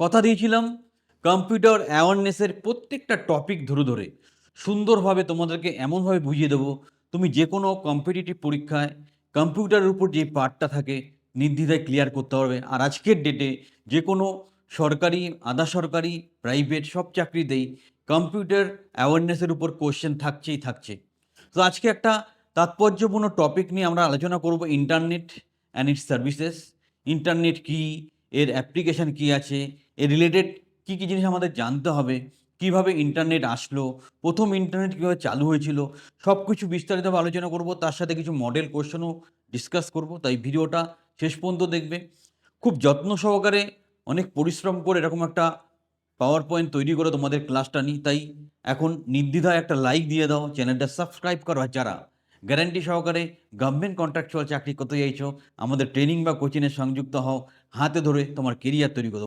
কথা দিয়েছিলাম কম্পিউটার অ্যাওয়ারনেসের প্রত্যেকটা টপিক ধরে ধরে। সুন্দরভাবে তোমাদেরকে এমনভাবে বুঝিয়ে দেবো, তুমি যে কোনো কম্পিটিটিভ পরীক্ষায় কম্পিউটারের উপর যে পার্টটা থাকে, নির্দ্বিধায় ক্লিয়ার করতে পারবে। আর আজকের ডেটে যে কোনো সরকারি, আধা সরকারি প্রাইভেট সব চাকরিতেই কম্পিউটার অ্যাওয়ারনেসের উপর কোশ্চেন থাকছেই থাকছে। তো আজকে একটা তাৎপর্যপূর্ণ টপিক নিয়ে আমরা আলোচনা করব internet and its services internet কী? এর অ্যাপ্লিকেশান কী আছে? এর রিলেটেড কী কী জিনিস আমাদের জানতে হবে? কীভাবে ইন্টারনেট আসলো? প্রথম ইন্টারনেট কীভাবে চালু হয়েছিল? সব কিছু বিস্তারিতভাবে আলোচনা করব। তার সাথে কিছু মডেল কোশ্চেনও ডিসকাস করব। তাই ভিডিওটা শেষ পর্যন্ত দেখবে। খুব যত্ন সহকারে অনেক পরিশ্রম করে এরকম একটা পাওয়ার পয়েন্ট তৈরি করে তোমাদের ক্লাসটা নিই তাই এখন নির্দ্বিধায় একটা লাইক দিয়ে দাও। চ্যানেলটা সাবস্ক্রাইব করো। যারা গ্যারান্টি সহকারে গভর্নমেন্ট কন্ট্রাকচুয়াল চাকরি করতে চাইছো, আমাদের ট্রেনিং বা কোচিংয়ে সংযুক্ত হও। হাতে ধরে তোমার কেরিয়ার তৈরি করো